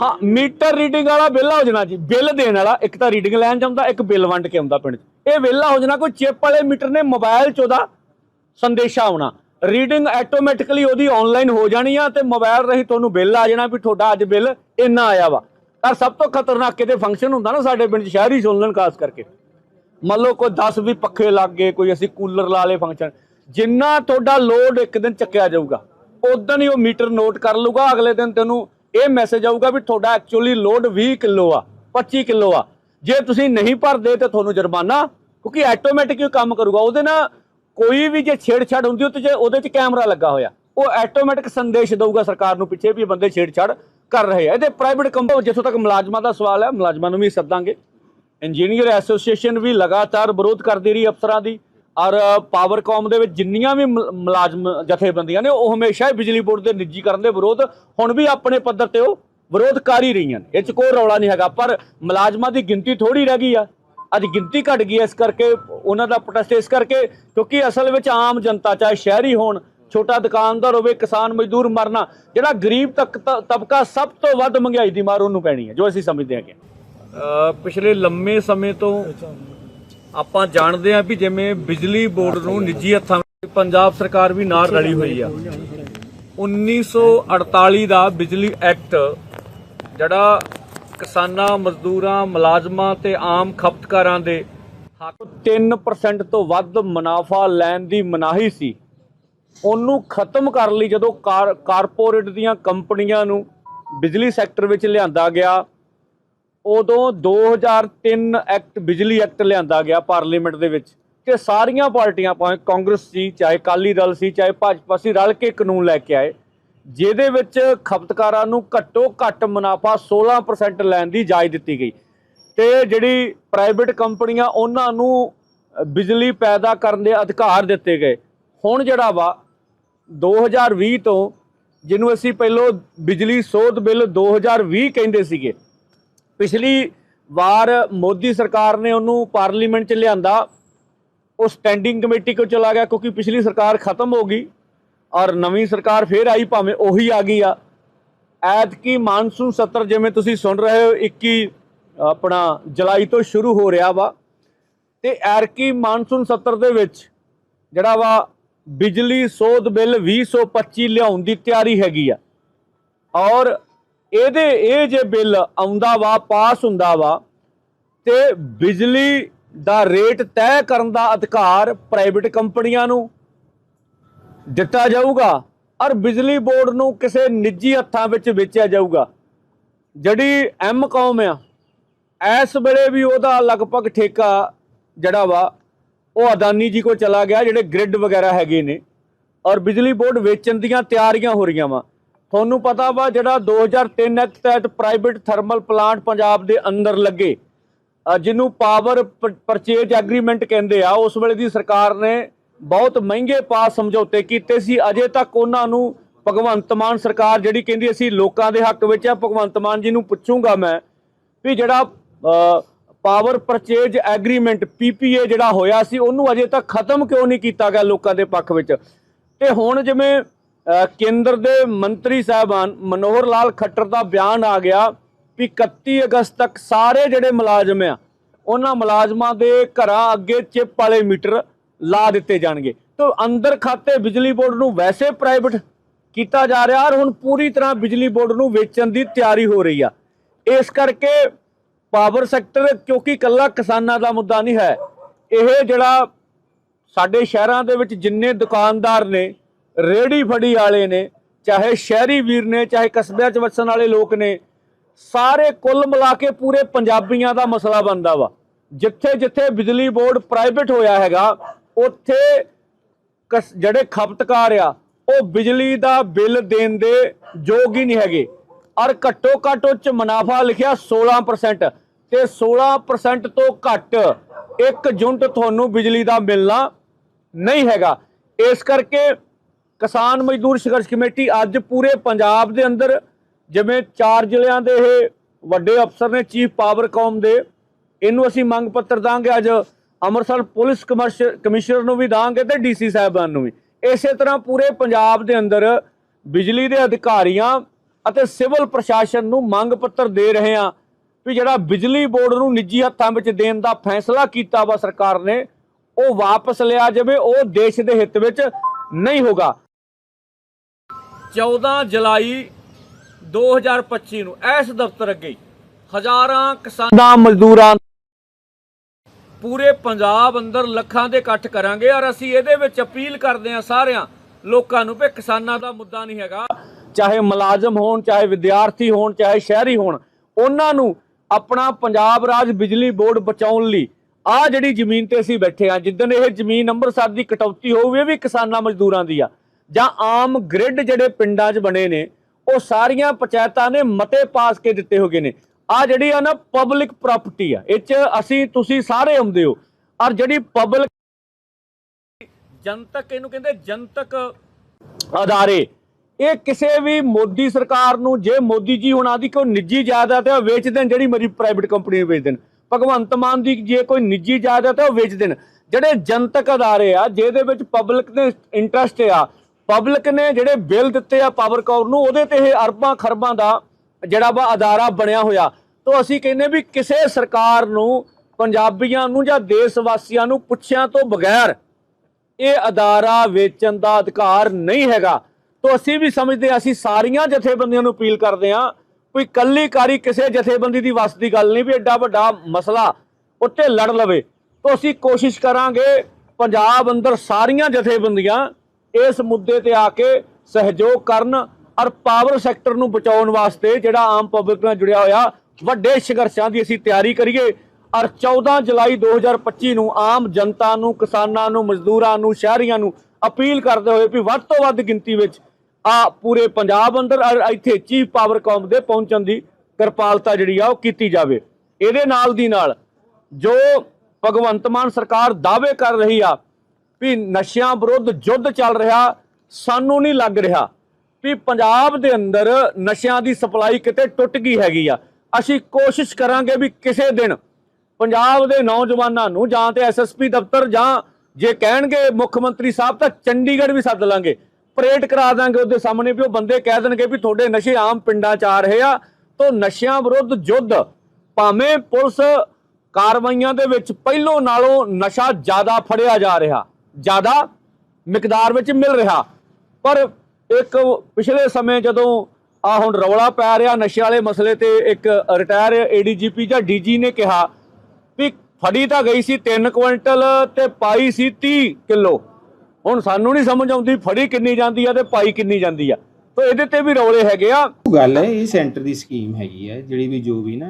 ਹਾਂ meter reading ਵਾਲਾ ਵਿਹਲਾ ਹੋ ਜਾਣਾ ਜੀ। ਬਿੱਲ ਦੇਣ ਵਾਲਾ, ਇੱਕ ਤਾਂ ਰੀਡਿੰਗ ਲੈਣ ਜਾਂਦਾ, ਇੱਕ ਬਿੱਲ ਵੰਡ ਕੇ ਆਉਂਦਾ ਪਿੰਡ 'ਚ। ਇਹ ਵਿਹਲਾ ਹੋ ਜਾਣਾ, ਕੋਈ ਚਿਪ ਵਾਲੇ ਮੀਟਰ ਨੇ ਮੋਬਾਈਲ 'ਚ ਉਹਦਾ ਸੰਦੇਸ਼ਾ ਆਉਣਾ। ਰੀਡਿੰਗ ਆਟੋਮੈਟਿਕਲੀ ਉਹਦੀ ਆਨਲਾਈਨ ਹੋ ਜਾਣੀ ਆ ਤੇ ਮੋਬਾਈਲ ਰਾਹੀਂ ਤੁਹਾਨੂੰ ਬਿੱਲ ਆ ਜਾਣਾ ਵੀ ਤੁਹਾਡਾ ਅੱਜ ਬਿੱਲ ਇੰਨਾ ਆਇਆ ਵਾ। ਪਰ ਸਭ ਤੋਂ ਖਤਰਨਾਕ ਕਿਤੇ ਫੰਕਸ਼ਨ ਹੁੰਦਾ ਨਾ ਸਾਡੇ ਪਿੰਡ 'ਚ ਸ਼ਹਿਰੀ ਸੁਣ ਲੈਣ ਖਾਸ ਕਰਕੇ। ਮੰਨ ਲਓ ਕੋਈ 10 ਵੀ ਪੱਖੇ ਲੱਗ ਗਏ, ਕੋਈ ਅਸੀਂ ਕੂਲਰ ਲਾ ਲਏ ਫੰਕਸ਼ਨ ਜਿੰਨਾ ਤੁਹਾਡਾ ਲੋਡ ਇੱਕ ਦਿਨ ਚੱਕਿਆ ਜਾਊਗਾ ਉਦੋਂ ਹੀ ਉਹ ਮੀਟਰ ਨੋਟ ਕਰ ਲੂਗਾ ਅਗਲੇ ਦਿਨ ਤੈਨੂੰ ਇਹ ਮੈਸੇਜ ਆਊਗਾ ਵੀ ਤੁਹਾਡਾ ਐਕਚੁਅਲੀ ਲੋਡ 20 ਕਿਲੋ ਆ 25 ਕਿਲੋ ਆ। ਜੇ ਤੁਸੀਂ ਨਹੀਂ ਭਰਦੇ ਤੇ ਤੁਹਾਨੂੰ ਜੁਰਮਾਨਾ, ਕਿਉਂਕਿ ਆਟੋਮੈਟਿਕ ਹੀ ਕੰਮ ਕਰੂਗਾ। ਉਹਦੇ ਨਾਲ ਕੋਈ ਵੀ ਜੇ ਛੇੜਛਾੜ ਹੁੰਦੀ ਉਹ ਤੇ ਜੇ, ਉਹਦੇ 'ਚ ਕੈਮਰਾ ਲੱਗਾ ਹੋਇਆ। ਉਹ ਆਟੋਮੈਟਿਕ ਸੰਦੇਸ਼ ਦੇਊਗਾ ਸਰਕਾਰ ਨੂੰ ਪਿੱਛੇ ਵੀ ਬੰਦੇ ਛੇੜਛਾੜ ਕਰ ਰਹੇ ਆ। ਇਹਦੇ ਪ੍ਰਾਈਵੇਟ ਕੰਪਨੀ ਜਿੱਥੋਂ ਤੱਕ ਮੁਲਾਜ਼ਮਾਂ ਦਾ ਸਵਾਲ ਹੈ, ਮੁਲਾਜ਼ਮਾਂ ਨੂੰ ਵੀ ਸੱਦਾਂਗੇ। ਇੰਜੀਨੀਅਰ ਐਸੋਸੀਏਸ਼ਨ ਵੀ ਲਗਾਤਾਰ ਵਿਰੋਧ ਕਰਦੀ ਰਹੀ ਅਫਸਰਾਂ ਦੀ। ਔਰ ਪਾਵਰਕਾਮ ਦੇ ਵਿੱਚ ਜਿੰਨੀਆਂ ਵੀ ਮੁਲ- ਮੁਲਾਜ਼ਮ ਜਥੇਬੰਦੀਆਂ ਨੇ, ਉਹ ਹਮੇਸ਼ਾ ਹੀ ਬਿਜਲੀ ਬੋਰਡ ਦੇ ਨਿੱਜੀਕਰਨ ਦੇ ਵਿਰੋਧ, ਹੁਣ ਵੀ ਆਪਣੇ ਪੱਧਰ ਤੇ ਉਹ ਵਿਰੋਧ ਕਰ ਹੀ ਰਹੀਆਂ ਨੇ। ਇਹ 'ਚ ਕੋਈ ਰੌਲਾ ਨਹੀਂ ਹੈਗਾ, ਪਰ ਮੁਲਾਜ਼ਮਾਂ ਦੀ ਗਿਣਤੀ ਥੋੜੀ ਰਹਿ ਗਈ ਆ। ਅੱਜ ਗਿਣਤੀ ਘਟ ਗਈ ਹੈ ਇਸ ਕਰਕੇ ਉਹਨਾਂ ਦਾ ਪ੍ਰੋਟੈਸਟ ਇਸ ਕਰਕੇ, ਕਿਉਂਕਿ ਅਸਲ ਵਿੱਚ ਆਮ ਜਨਤਾ, ਚਾਹੇ ਸ਼ਹਿਰੀ ਹੋਣ, ਛੋਟਾ ਦੁਕਾਨਦਾਰ ਹੋਵੇ, ਕਿਸਾਨ ਮਜ਼ਦੂਰ ਮਰਨਾ, ਜਿਹੜਾ ਗਰੀਬ ਤੱਕ ਤ- ਤਬਕਾ ਸਭ ਤੋਂ ਵੱਧ ਮਹਿੰਗਾਈ ਦੀ ਮਾਰ ਉਹਨੂੰ ਪੈਣੀ ਹੈ, ਜੋ ਅਸੀਂ ਸਮਝਦੇ ਹਾਂ। ਕਿ ਪਿਛਲੇ ਲੰਮੇ ਸਮੇਂ ਤੋਂ ਆਪਾਂ ਜਾਣਦੇ ਹਾਂ ਵੀ ਜਿਵੇਂ ਬਿਜਲੀ ਬੋਰਡ ਨੂੰ ਨਿੱਜੀ ਹੱਥਾਂ ਵਿੱਚ ਪੰਜਾਬ ਸਰਕਾਰ ਵੀ ਨਾਲ ਰਲੀ ਹੋਈ ਆ। 1948 ਦਾ ਬਿਜਲੀ ਐਕਟ ਜਿਹੜਾ ਕਿਸਾਨਾਂ, ਮਜ਼ਦੂਰਾਂ, ਮੁਲਾਜ਼ਮਾਂ ਤੇ ਆਮ ਖਪਤਕਾਰਾਂ ਦੇ ਹੱਕ 3% ਤੋਂ ਵੱਧ ਮੁਨਾਫਾ ਲੈਣ ਦੀ ਮਨਾਹੀ ਸੀ। ਉਹਨੂੰ ਖਤਮ ਕਰਨ ਲਈ ਜਦੋਂ ਕਾਰ- ਕਾਰਪੋਰੇਟ ਦੀਆਂ ਕੰਪਨੀਆਂ ਨੂੰ ਬਿਜਲੀ ਸੈਕਟਰ ਵਿੱਚ ਲਿਆਂਦਾ ਗਿਆ। ਉਦੋਂ 2003 ਐਕਟ, ਬਿਜਲੀ ਐਕਟ ਲਿਆਂਦਾ ਗਿਆ ਪਾਰਲੀਮੈਂਟ ਦੇ ਵਿੱਚ ਕਿ ਸਾਰੀਆਂ ਪਾਰਟੀਆਂ ਭਾਵੇਂ ਕਾਂਗਰਸ ਸੀ, ਚਾਹੇ ਅਕਾਲੀ ਦਲ ਸੀ, ਚਾਹੇ ਭਾਜਪਾ ਸੀ, ਰਲ ਕੇ ਕਾਨੂੰਨ ਲੈ ਕੇ ਆਏ। ਜਿਹਦੇ ਵਿੱਚ ਖਪਤਕਾਰਾਂ ਨੂੰ ਘੱਟੋ ਘੱਟ ਮੁਨਾਫਾ 16% ਲੈਣ ਦੀ ਇਜਾਜ਼ਤ ਦਿੱਤੀ ਗਈ। ਤੇ ਜਿਹੜੀ ਪ੍ਰਾਈਵੇਟ ਕੰਪਨੀਆਂ, ਉਹਨਾਂ ਨੂੰ ਬਿਜਲੀ ਪੈਦਾ ਕਰਨ ਦੇ ਅਧਿਕਾਰ ਦਿੱਤੇ ਗਏ। ਹੁਣ ਜਿਹੜਾ ਵਾ 2020 ਤੋਂ, ਜਿਹਨੂੰ ਅਸੀਂ ਪਹਿਲਾਂ ਬਿਜਲੀ ਸੋਧ ਬਿੱਲ 2020 ਕਹਿੰਦੇ ਸੀਗੇ ਪਿਛਲੀ ਵਾਰ ਮੋਦੀ ਸਰਕਾਰ ਨੇ ਉਹਨੂੰ ਪਾਰਲੀਮੈਂਟ 'ਚ ਲਿਆਂਦਾ, ਉਹ ਸਟੈਂਡਿੰਗ ਕਮੇਟੀ ਕੋ ਚਲਾ ਗਿਆ ਕਿਉਂਕਿ ਪਿਛਲੀ ਸਰਕਾਰ ਖਤਮ ਹੋ ਗਈ ਔਰ ਨਵੀਂ ਸਰਕਾਰ ਫੇਰ ਆਈ ਭਾਵੇਂ ਉਹੀ ਆ ਗਈ ਆ। ਐਤਕੀ ਮਾਨਸੂਨ ਸੱਤਰ ਜਿਵੇਂ ਤੁਸੀਂ ਸੁਣ ਰਹੇ ਹੋ 21 ਆਪਣਾ ਜੁਲਾਈ ਤੋਂ ਸ਼ੁਰੂ ਹੋ ਰਿਹਾ ਵਾ ਤੇ ਐਰਕੀ ਮਾਨਸੂਨ ਸੱਤਰ ਦੇ ਵਿੱਚ ਜਿਹੜਾ ਵਾ ਬਿਜਲੀ ਸੋਧ ਬਿੱਲ 2025 ਲਿਆਉਣ ਦੀ ਤਿਆਰੀ ਹੈਗੀ ਆ। ਔਰ ਇਹਦੇ, ਇਹ ਜੇ ਬਿੱਲ ਆਉਂਦਾ ਵਾ, ਪਾਸ ਹੁੰਦਾ ਵਾ, ਤੇ ਬਿਜਲੀ ਦਾ ਰੇਟ ਤੈਅ ਕਰਨ ਦਾ ਅਧਿਕਾਰ ਪ੍ਰਾਈਵੇਟ ਕੰਪਨੀਆਂ ਨੂੰ ਦਿੱਤਾ ਜਾਊਗਾ ਔਰ ਬਿਜਲੀ ਬੋਰਡ ਨੂੰ ਕਿਸੇ ਨਿੱਜੀ ਹੱਥਾਂ ਵਿੱਚ ਵੇਚਿਆ ਜਾਊਗਾ। ਜਿਹੜੀ ਐਮ ਕੌਮ ਆ, ਇਸ ਵੇਲੇ ਵੀ ਉਹਦਾ ਲਗਭਗ ਠੇਕਾ ਜਿਹੜਾ ਵਾ, ਉਹ ਅਦਾਨੀ ਜੀ ਕੋ ਚਲਾ ਗਿਆ, ਜਿਹੜੇ ਗ੍ਰਿਡ ਵਗੈਰਾ ਹੈਗੇ ਨੇ, ਔਰ ਬਿਜਲੀ ਬੋਰਡ ਵੇਚਣ ਦੀਆਂ ਤਿਆਰੀਆਂ ਹੋ ਰਹੀਆਂ ਵਾ। ਤੁਹਾਨੂੰ ਪਤਾ ਵਾ ਜਿਹੜਾ 2003 ਐਕਟ ਤਹਿਤ ਪ੍ਰਾਈਵੇਟ ਥਰਮਲ ਪਲਾਂਟ ਪੰਜਾਬ ਦੇ ਅੰਦਰ ਲੱਗੇ ਜਿਹਨੂੰ ਪਾਵਰ ਪਰਚੇਜ ਐਗਰੀਮੈਂਟ ਕਹਿੰਦੇ ਆ, ਉਸ ਵੇਲੇ ਦੀ ਸਰਕਾਰ ਨੇ ਬਹੁਤ ਮਹਿੰਗੇ ਪਾਸ ਸਮਝੌਤੇ ਕੀਤੇ ਸੀ, ਅਜੇ ਤੱਕ ਉਹਨਾਂ ਨੂੰ ਭਗਵੰਤ ਮਾਨ ਸਰਕਾਰ ਜਿਹੜੀ ਕਹਿੰਦੀ ਅਸੀਂ ਲੋਕਾਂ ਦੇ ਹੱਕ ਵਿੱਚ ਆ, ਭਗਵੰਤ ਮਾਨ ਜੀ ਨੂੰ ਪੁੱਛੂੰਗਾ ਮੈਂ ਵੀ ਜਿਹੜਾ ਪਾਵਰ ਪਰਚੇਜ ਐਗਰੀਮੈਂਟ ਪੀਪੀਏ ਜਿਹੜਾ ਹੋਇਆ ਸੀ, ਉਹਨੂੰ ਅਜੇ ਤੱਕ ਖਤਮ ਕਿਉਂ ਨਹੀਂ ਕੀਤਾ ਗਿਆ ਲੋਕਾਂ ਦੇ ਪੱਖ ਵਿੱਚ? ਤੇ ਹੁਣ ਜਿਵੇਂ ਕੇਂਦਰ ਦੇ ਮੰਤਰੀ ਸਾਹਿਬਾਨ ਮਨੋਹਰ ਲਾਲ ਖੱਟਰ ਦਾ ਬਿਆਨ ਆ ਗਿਆ ਵੀ 31 ਅਗਸਤ ਤੱਕ ਸਾਰੇ ਜਿਹੜੇ ਮੁਲਾਜ਼ਮ ਆ, ਉਹਨਾਂ ਮੁਲਾਜ਼ਮਾਂ ਦੇ ਘਰਾਂ ਅੱਗੇ ਚਿੱਪ ਵਾਲੇ ਮੀਟਰ ਲਾ ਦਿੱਤੇ ਜਾਣਗੇ। ਤਾਂ ਅੰਦਰ ਖਾਤੇ ਬਿਜਲੀ ਬੋਰਡ ਨੂੰ ਵੈਸੇ ਪ੍ਰਾਈਵੇਟ ਕੀਤਾ ਜਾ ਰਿਹਾ ਔਰ ਹੁਣ ਪੂਰੀ ਤਰ੍ਹਾਂ ਬਿਜਲੀ ਬੋਰਡ ਨੂੰ ਵੇਚਣ ਦੀ ਤਿਆਰੀ ਹੋ ਰਹੀ ਆ। ਇਸ ਕਰਕੇ ਪਾਵਰ ਸੈਕਟਰ ਕਿਉਂਕਿ ਇਕੱਲਾ ਕਿਸਾਨਾਂ ਦਾ ਮੁੱਦਾ ਨਹੀਂ ਹੈ, ਇਹ ਜਿਹੜਾ ਸਾਡੇ ਸ਼ਹਿਰਾਂ ਦੇ ਵਿੱਚ ਜਿੰਨੇ ਦੁਕਾਨਦਾਰ ਨੇ ਰੇੜੀ ਫੜੀ ਵਾਲੇ ਨੇ, ਚਾਹੇ ਸ਼ਹਿਰੀ ਵੀਰ ਨੇ, ਚਾਹੇ ਕਸਬਿਆਂ 'ਚ ਵਸਣ ਵਾਲੇ ਲੋਕ ਨੇ, ਸਾਰੇ ਕੁੱਲ ਮਿਲਾ ਕੇ ਪੂਰੇ ਪੰਜਾਬੀਆਂ ਦਾ ਮਸਲਾ ਬਣਦਾ ਵਾ। ਜਿੱਥੇ ਜਿੱਥੇ ਬਿਜਲੀ ਬੋਰਡ ਪ੍ਰਾਈਵੇਟ ਹੋਇਆ ਹੈਗਾ, ਉੱਥੇ ਕਸ- ਜਿਹੜੇ ਖਪਤਕਾਰ ਆ, ਉਹ ਬਿਜਲੀ ਦਾ ਬਿੱਲ ਦੇਣ ਦੇ ਯੋਗ ਹੀ ਨਹੀਂ ਹੈਗੇ। ਔਰ ਘੱਟੋ ਘੱਟ ਉਹ ਚ ਮੁਨਾਫਾ ਲਿਖਿਆ 16% ਤੇ 16% ਤੋਂ ਘੱਟ ਇੱਕ ਯੂਨਿਟ ਤੁਹਾਨੂੰ ਬਿਜਲੀ ਦਾ ਮਿਲਣਾ ਨਹੀਂ ਹੈਗਾ। ਇਸ ਕਰਕੇ ਕਿਸਾਨ ਮਜ਼ਦੂਰ ਸੰਘਰਸ਼ ਕਮੇਟੀ ਅੱਜ ਪੂਰੇ ਪੰਜਾਬ ਦੇ ਅੰਦਰ ਜਿਵੇਂ ਚਾਰ ਜ਼ਿਲ੍ਹਿਆਂ ਦੇ ਇਹ ਵੱਡੇ ਅਫਸਰ ਨੇ ਚੀਫ ਪਾਵਰ ਕੌਮ ਦੇ, ਇਹਨੂੰ ਅਸੀਂ ਮੰਗ ਪੱਤਰ ਦਾਂਗੇ ਅੱਜ। ਅੰਮ੍ਰਿਤਸਰ ਪੁਲਿਸ ਕਮਰਸ਼- ਕਮਿਸ਼ਨਰ ਨੂੰ ਵੀ ਦਾਂਗੇ ਤੇ ਡੀਸੀ ਸਾਹਿਬਾਨ ਨੂੰ ਵੀ। ਇਸੇ ਤਰ੍ਹਾਂ ਪੂਰੇ ਪੰਜਾਬ ਦੇ ਅੰਦਰ ਬਿਜਲੀ ਦੇ ਅਧਿਕਾਰੀਆਂ ਅਤੇ ਸਿਵਲ ਪ੍ਰਸ਼ਾਸਨ ਨੂੰ ਮੰਗ ਪੱਤਰ ਦੇ ਰਹੇ ਹਾਂ ਵੀ ਜਿਹੜਾ ਬਿਜਲੀ ਬੋਰਡ ਨੂੰ ਨਿੱਜੀ ਹੱਥਾਂ ਵਿੱਚ ਦੇਣ ਦਾ ਫੈਸਲਾ ਕੀਤਾ ਵਾ ਸਰਕਾਰ ਨੇ, ਉਹ ਵਾਪਸ ਲਿਆ ਜਾਵੇ, ਉਹ ਦੇਸ਼ ਦੇ ਹਿੱਤ ਵਿੱਚ ਨਹੀਂ ਹੋਗਾ। 14 ਜੁਲਾਈ 2025 ਨੂੰ ਇਸ ਦਫ਼ਤਰ ਅੱਗੇ ਹਜ਼ਾਰਾਂ ਕਿਸਾਨਾਂ ਮਜ਼ਦੂਰਾਂ ਪੂਰੇ ਪੰਜਾਬ ਅੰਦਰ ਲੱਖਾਂ ਦੇ ਇਕੱਠ ਕਰਾਂਗੇ ਔਰ ਅਸੀਂ ਇਹਦੇ ਵਿੱਚ ਅਪੀਲ ਕਰਦੇ ਹਾਂ ਸਾਰਿਆਂ ਲੋਕਾਂ ਨੂੰ ਵੀ ਕਿਸਾਨਾਂ ਦਾ ਮੁੱਦਾ ਨਹੀਂ ਹੈਗਾ। ਚਾਹੇ ਮੁਲਾਜ਼ਮ ਹੋਣ ਚਾਹੇ ਵਿਦਿਆਰਥੀ ਹੋਣ ਚਾਹੇ ਸ਼ਹਿਰੀ ਹੋਣ ਉਹਨਾਂ ਨੂੰ ਆਪਣਾ ਪੰਜਾਬ ਰਾਜ ਬਿਜਲੀ ਬੋਰਡ ਬਚਾਉਣ ਲਈ ਆ ਜਿਹੜੀ ਜ਼ਮੀਨ ਤੇ ਅਸੀਂ ਬੈਠੇ ਆ ਜਿੱਦਣ ਇਹ ਜ਼ਮੀਨ ਅੰਮ੍ਰਿਤਸਰ ਦੀ ਕਟੌਤੀ ਹੋਊਗੀ ਇਹ ਵੀ ਕਿਸਾਨਾਂ ਮਜ਼ਦੂਰਾਂ ਦੀ ਆ। ਜਾਂ ਆਮ ਗ੍ਰਿਡ ਜਿਹੜੇ ਪਿੰਡਾਂ 'ਚ ਬਣੇ ਨੇ, ਉਹ ਸਾਰੀਆਂ ਪੰਚਾਇਤਾਂ ਨੇ ਮਤੇ ਪਾਸ ਕੇ ਦਿੱਤੇ ਹੋਗੇ ਨੇ। ਆ ਜਿਹੜੀ ਆ ਨਾ ਪਬਲਿਕ ਪ੍ਰਾਪਰਟੀ ਆ, ਇਹ 'ਚ ਅਸੀਂ, ਤੁਸੀਂ ਸਾਰੇ ਆਉਂਦੇ ਹੋ। ਔਰ ਜਿਹੜੀ ਪਬਲਿਕ ਜਨਤਕ, ਇਹਨੂੰ ਕਹਿੰਦੇ ਜਨਤਕ ਅਦਾਰੇ, ਇਹ ਕਿਸੇ ਵੀ ਮੋਦੀ ਸਰਕਾਰ ਨੂੰ, ਜੇ ਮੋਦੀ ਜੀ ਹੁਣਾਂ ਦੀ ਕੋਈ ਨਿੱਜੀ ਜਾਇਦਾਦ ਹੈ ਉਹ ਵੇਚ ਦੇਣ ਜਿਹੜੀ ਮਰੀ ਪ੍ਰਾਈਵੇਟ ਕੰਪਨੀ ਨੂੰ ਵੇਚ ਦੇਣ। ਭਗਵੰਤ ਮਾਨ ਦੀ ਜੇ ਕੋਈ ਨਿੱਜੀ ਜਾਇਦਾਦ ਹੈ ਉਹ ਵੇਚ ਦੇਣ। ਜਿਹੜੇ ਜਨਤਕ ਅਦਾਰੇ ਆ, ਜਿਹਦੇ ਵਿੱਚ ਪਬਲਿਕ ਦੇ ਇੰਟਰਸਟ ਆ ਪਬਲਿਕ ਨੇ ਜਿਹੜੇ ਬਿੱਲ ਦਿੱਤੇ ਆ ਪਾਵਰ ਕਾਰ ਨੂੰ, ਉਹਦੇ ਤੇ ਇਹ ਅਰਬਾਂ ਖਰਬਾਂ ਦਾ ਜਿਹੜਾ ਵਾ ਅਦਾਰਾ ਬਣਿਆ ਹੋਇਆ। ਤੋਂ ਅਸੀਂ ਕਹਿੰਦੇ ਵੀ ਕਿਸੇ ਸਰਕਾਰ ਨੂੰ, ਪੰਜਾਬੀਆਂ ਨੂੰ ਜਾਂ ਦੇਸ਼ ਵਾਸੀਆਂ ਨੂੰ ਪੁੱਛਿਆਂ ਤੋਂ ਬਗੈਰ ਇਹ ਅਦਾਰਾ ਵੇਚਣ ਦਾ ਅਧਿਕਾਰ ਨਹੀਂ ਹੈਗਾ। ਤੋਂ ਅਸੀਂ ਵੀ ਸਮਝਦੇ ਅਸੀਂ ਸਾਰੀਆਂ ਜਥੇਬੰਦੀਆਂ ਨੂੰ ਅਪੀਲ ਕਰਦੇ ਹਾਂ, ਕੋਈ ਕੱਲੀ ਕਾਰੀ ਕਿਸੇ ਜਥੇਬੰਦੀ ਦੀ ਵਸ ਦੀ ਗੱਲ ਨਹੀਂ ਵੀ ਐਡਾ ਵੱਡਾ ਮਸਲਾ ਉੱਤੇ ਲੜ ਲਵੇ। ਤੋਂ ਅਸੀਂ ਕੋਸ਼ਿਸ਼ ਕਰਾਂਗੇ, ਪੰਜਾਬ ਅੰਦਰ ਸਾਰੀਆਂ ਜਥੇਬੰਦੀਆਂ ਇਸ ਮੁੱਦੇ ਤੇ ਆ ਕੇ ਸਹਿਯੋਗ ਕਰਨ ਔਰ ਪਾਵਰ ਸੈਕਟਰ ਨੂੰ ਬਚਾਉਣ ਵਾਸਤੇ ਜਿਹੜਾ ਆਮ ਪਬਲਿਕ ਨਾਲ ਜੁੜਿਆ ਹੋਇਆ, ਵੱਡੇ ਸੰਘਰਸ਼ਾਂ ਦੀ ਅਸੀਂ ਤਿਆਰੀ ਕਰੀਏ। ਔਰ 14 ਜੁਲਾਈ 2025 ਨੂੰ ਆਮ ਜਨਤਾ ਨੂੰ, ਕਿਸਾਨਾਂ ਨੂੰ, ਮਜ਼ਦੂਰਾਂ ਨੂੰ, ਸ਼ਹਿਰੀਆਂ ਨੂੰ ਅਪੀਲ ਕਰਦੇ ਹੋਏ ਵੀ ਵੱਧ ਤੋਂ ਵੱਧ ਗਿਣਤੀ ਵਿੱਚ ਆ ਪੂਰੇ ਪੰਜਾਬ ਅੰਦਰ ਇੱਥੇ ਚੀਫ ਪਾਵਰ ਕਾਮ ਦੇ ਪਹੁੰਚਣ ਦੀ ਕਿਰਪਾਲਤਾ ਜਿਹੜੀ ਆ ਉਹ ਕੀਤੀ ਜਾਵੇ। ਇਹਦੇ ਨਾਲ ਦੀ ਨਾਲ ਜੋ ਭਗਵੰਤ ਮਾਨ ਸਰਕਾਰ ਦਾਅਵੇ ਕਰ ਰਹੀ ਆ ਵੀ ਨਸ਼ਿਆਂ ਵਿਰੁੱਧ ਯੁੱਧ ਚੱਲ ਰਿਹਾ, ਸਾਨੂੰ ਨਹੀਂ ਲੱਗ ਰਿਹਾ ਵੀ ਪੰਜਾਬ ਦੇ ਅੰਦਰ ਨਸ਼ਿਆਂ ਦੀ ਸਪਲਾਈ ਕਿਤੇ ਟੁੱਟ ਗਈ ਹੈਗੀ ਆ। ਅਸੀਂ ਕੋਸ਼ਿਸ਼ ਕਰਾਂਗੇ ਵੀ ਕਿਸੇ ਦਿਨ ਪੰਜਾਬ ਦੇ ਨੌਜਵਾਨਾਂ ਨੂੰ ਜਾਂ ਤੇ ਐਸਐਸਪੀ ਦਫ਼ਤਰ ਜਾਂ ਜੇ ਕਹਿਣਗੇ ਮੁੱਖ ਮੰਤਰੀ ਸਾਹਿਬ ਤਾਂ ਚੰਡੀਗੜ੍ਹ ਵੀ ਸੱਦ ਲਾਂਗੇ। ਪਰੇਡ ਕਰਾ ਦਾਂਗੇ ਉਹਦੇ ਸਾਹਮਣੇ ਵੀ ਉਹ ਬੰਦੇ ਕਹਿ ਦੇਣਗੇ ਵੀ ਤੁਹਾਡੇ ਨਸ਼ੇ ਆਮ ਪਿੰਡਾਂ 'ਚ ਆ ਰਹੇ ਆ। ਤੋਂ ਨਸ਼ਿਆਂ ਵਿਰੁੱਧ ਯੁੱਧ, ਭਾਵੇਂ ਪੁਲਿਸ ਕਾਰਵਾਈਆਂ ਦੇ ਵਿੱਚ ਪਹਿਲੋਂ ਨਾਲੋਂ ਨਸ਼ਾ ਜ਼ਿਆਦਾ ਫੜਿਆ ਜਾ ਰਿਹਾ। ਜ਼ਿਆਦਾ ਮਿਕਦਾਰ ਵਿੱਚ ਮਿਲ ਰਿਹਾ। ਪਰ ਇੱਕ ਪਿਛਲੇ ਸਮੇਂ ਜਦੋਂ ਆ ਹੁਣ ਰੌਲਾ ਪੈ ਰਿਹਾ ਨਸ਼ੇ ਵਾਲੇ ਮਸਲੇ ਤੇ ਇੱਕ ਰਿਟਾਇਰ ਏਡੀਜੀਪੀ ਜਾਂ ਡੀਜੀ ਨੇ ਕਿਹਾ ਵੀ ਫੜੀ ਤਾਂ ਗਈ ਸੀ 3 ਕੁਇੰਟਲ ਤੇ ਪਾਈ ਸੀ 30 ਕਿਲੋ। ਹੁਣ ਸਾਨੂੰ ਨਹੀਂ ਸਮਝ ਆਉਂਦੀ ਫੜੀ ਕਿੰਨੀ ਜਾਂਦੀ ਆ ਤੇ ਪਾਈ ਕਿੰਨੀ ਜਾਂਦੀ ਆ। ਤਾਂ ਇਹਦੇ ਤੇ ਵੀ ਰੌਲੇ ਹੈਗੇ ਆ। ਉਹ ਗੱਲ ਹੈ ਇਹ ਸੈਂਟਰ ਦੀ ਸਕੀਮ ਹੈਗੀ ਹੈ ਜਿਹੜੀ ਵੀ ਜੋ ਵੀ ਨਾ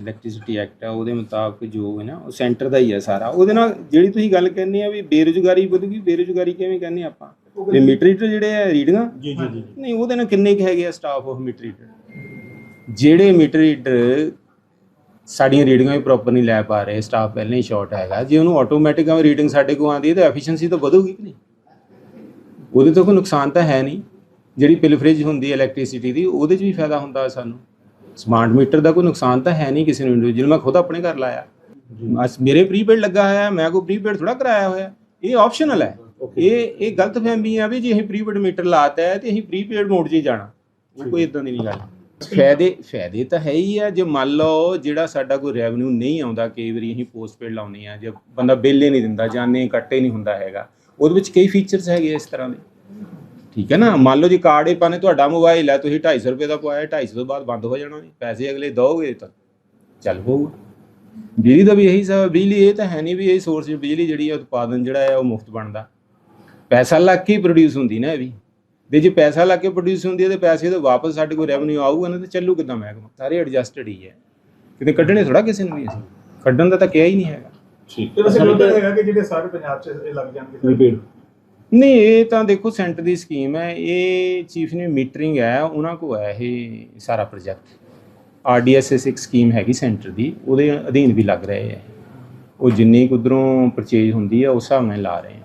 ਇਲੈਕਟ੍ਰਿਸਿਟੀ ਐਕਟ ਹੈ ਉਹਦੇ ਮੁਤਾਬਕ ਜੋ ਹੈ ਨਾ ਉਹ ਸੈਂਟਰ ਦਾ ਹੀ ਹੈ ਸਾਰਾ। ਉਹਦੇ ਨਾਲ ਜਿਹੜੀ ਤੁਸੀਂ ਗੱਲ ਕਹਿੰਦੇ ਆ ਵੀ ਬੇਰੁਜ਼ਗਾਰੀ ਵਧੂਗੀ ਬੇਰੁਜ਼ਗਾਰੀ ਕਿਵੇਂ ਕਹਿੰਦੇ ਆਪਾਂ? ਇਹ ਮੀਟਰ ਰੀਡਰ ਜਿਹੜੇ ਆ ਰੀਡਿੰਗਾਂ ਜੀ ਜੀ ਜੀ। ਨਹੀਂ ਉਹਦੇ ਨਾਲ ਕਿੰਨੇ ਕੁ ਹੈਗੇ ਆ ਸਟਾਫ ਆਫ ਮੀਟਰ ਰੀਡਰ ਜਿਹੜੇ ਮੀਟਰ ਰੀਡਰ ਸਾਡੀਆਂ ਰੀਡਿੰਗਾਂ ਵੀ ਪ੍ਰੋਪਰ ਨਹੀਂ ਲੈ ਪਾ ਰਹੇ ਸਟਾਫ ਪਹਿਲਾਂ ਹੀ ਸ਼ਾਰਟ ਹੈਗਾ। ਜੇ ਉਹਨੂੰ ਆਟੋਮੈਟਿਕ ਰੀਡਿੰਗ ਸਾਡੇ ਕੋਲ ਆਉਂਦੀ ਹੈ ਤਾਂ ਐਫੀਸ਼ੀਐਂਸੀ ਤਾਂ ਵਧੂਗੀ ਕਿ ਨਹੀਂ? ਉਹਦੇ ਤੋਂ ਕੋਈ ਨੁਕਸਾਨ ਤਾਂ ਹੈ ਨਹੀਂ। ਜਿਹੜੀ ਪਿਲਫਰੇਜ ਹੁੰਦੀ ਹੈ ਇਲੈਕਟ੍ਰਿਸਿਟੀ ਦੀ ਉਹਦੇ 'ਚ ਵੀ ਫਾਇਦਾ ਹੁੰਦਾ ਸਾਨੂੰ। ਸਮਾਰਟ ਮੀਟਰ ਦਾ ਕੋਈ ਨੁਕਸਾਨ ਤਾਂ ਹੈ ਨਹੀਂ ਕਿਸੇ ਨੂੰ ਇੰਡੀਵਿਜੂਅਲ ਮੈਂ ਖੁਦ ਆਪਣੇ ਘਰ ਲਾਇਆ। ਅਸ ਮੇਰੇ ਪ੍ਰੀਪੇਡ ਲੱਗਾ ਹੋਇਆ ਮੈਂ ਕੋਈ ਪ੍ਰੀਪੇਡ ਥੋੜਾ ਕਰਾਇਆ ਹੋਇਆ। ਇਹ ਆਪਸ਼ਨਲ ਹੈ। ਇਹ ਇਹ ਗਲਤ ਫਹਿਮੀ ਆ ਵੀ ਜੇ ਅਸੀਂ ਪ੍ਰੀਪੇਡ ਮੀਟਰ ਲਾਤਾ ਹੈ ਤੇ ਅਸੀਂ ਪ੍ਰੀਪੇਡ ਮੋਡ 'ਚ ਹੀ ਜਾਣਾ। ਕੋਈ ਇਦਾਂ ਦੀ ਨਹੀਂ ਗੱਲ। ਫਾਇਦੇ ਫਾਇਦੇ ਤਾਂ ਹੈ ਹੀ ਆ ਜੇ ਮੰਨ ਲਓ ਜਿਹੜਾ ਸਾਡਾ ਕੋਈ ਰੈਵਨਿਊ ਨਹੀਂ ਆਉਂਦਾ ਕਈ ਵਾਰੀ ਅਸੀਂ ਪੋਸਟਪੇਡ ਲਾਉਂਦੇ ਆ ਜੇ ਬੰਦਾ ਬਿੱਲ ਹੀ ਨਹੀਂ ਦਿੰਦਾ ਜਾਣੇ ਕੱਟੇ ਨਹੀਂ ਹੁੰਦਾ ਹੈਗਾ ਉਹਦੇ ਵਿੱਚ ਕਈ ਫੀਚਰਸ ਹੈਗੇ ਇਸ ਤਰ੍ਹਾਂ ਦੇ। ਠੀਕ ਹੈ ਨਾ? ਮੰਨ ਲਓ ਜੀ ਕਾਰਡ ਇਹ ਪਾਣੇ ਤੁਹਾਡਾ ਮੋਬਾਈਲ ਹੈ ਤੁਸੀਂ 250 ਰੁਪਏ ਦਾ ਪਵਾਇਆ 250 ਤੋਂ ਬਾਅਦ ਬੰਦ ਹੋ ਜਾਣਾ ਜੀ। ਪੈਸੇ ਅਗਲੇ ਦੋਗੇ ਤਾਂ ਚੱਲ ਪਊਗਾ ਬਿਜਲੀ ਦਾ ਵੀ ਇਹੀ ਸਭ ਬਿਜਲੀ ਇਹ ਤਾਂ ਹੈ ਨਹੀਂ ਵੀ ਇਹ ਸੋਰਸ ਬਿਜਲੀ ਜਿਹੜੀ ਹੈ ਉਤਪਾਦਨ ਜਿਹੜਾ ਹੈ ਉਹ ਮੁਫਤ ਬਣਦਾ। ਪੈਸਾ ਲੱਗ ਕੇ ਪ੍ਰੋਡਿਊਸ ਹੁੰਦੀ ਨਾ ਇਹ ਵੀ। ਤੇ ਜੇ ਪੈਸਾ ਲੱਗ ਕੇ ਪ੍ਰੋਡਿਊਸ ਹੁੰਦੀ ਹੈ ਤੇ ਪੈਸੇ ਤਾਂ ਵਾਪਸ ਸਾਡੇ ਕੋਲ ਰੈਵਨਿਊ ਆਊਗਾ ਨਾ ਤੇ ਚੱਲੂ ਕਿਦਾਂ ਮਹਿਕਮਾ? ਸਾਰੇ ਐਡਜਸਟਡ ਹੀ ਹੈ ਕਿਤੇ ਕੱਢਣੇ ਥੋੜਾ ਕਿਸੇ ਨੂੰ ਵੀ ਅਸੀਂ। ਕੱਢਣ ਦਾ ਤਾਂ ਕਿਹਾ ਹੀ ਨਹੀਂ ਹੈਗਾ। ਤੇ ਵੈਸੇ ਲੱਗਦਾ ਹੈਗਾ ਕਿ ਜਿਹੜੇ ਸਾਰੇ ਪੰਜਾਬ 'ਚ ਇਹ ਲੱਗ ਜਾਣਗੇ। ਨਹੀਂ, ਇਹ ਤਾਂ ਦੇਖੋ ਸੈਂਟਰ ਦੀ ਸਕੀਮ ਹੈ, ਇਹ ਚੀਫ ਨੇ ਮੀਟਰਿੰਗ ਹੈ, ਉਹਨਾਂ ਕੋ ਹੈ ਇਹ ਸਾਰਾ ਪ੍ਰੋਜੈਕਟ। ਆਰਡੀਐਸਐਸ ਇੱਕ ਸਕੀਮ ਹੈਗੀ ਸੈਂਟਰ ਦੀ, ਉਹਦੇ ਅਧੀਨ ਵੀ ਲੱਗ ਰਹੇ ਹੈ। ਉਹ ਜਿੰਨੀ ਕੁਦਰੋਂ ਪਰਚੇਜ ਹੁੰਦੀ ਹੈ, ਉਸ ਹਿਸਾਬ ਨਾਲ ਲਾ ਰਹੇ ਹੈ।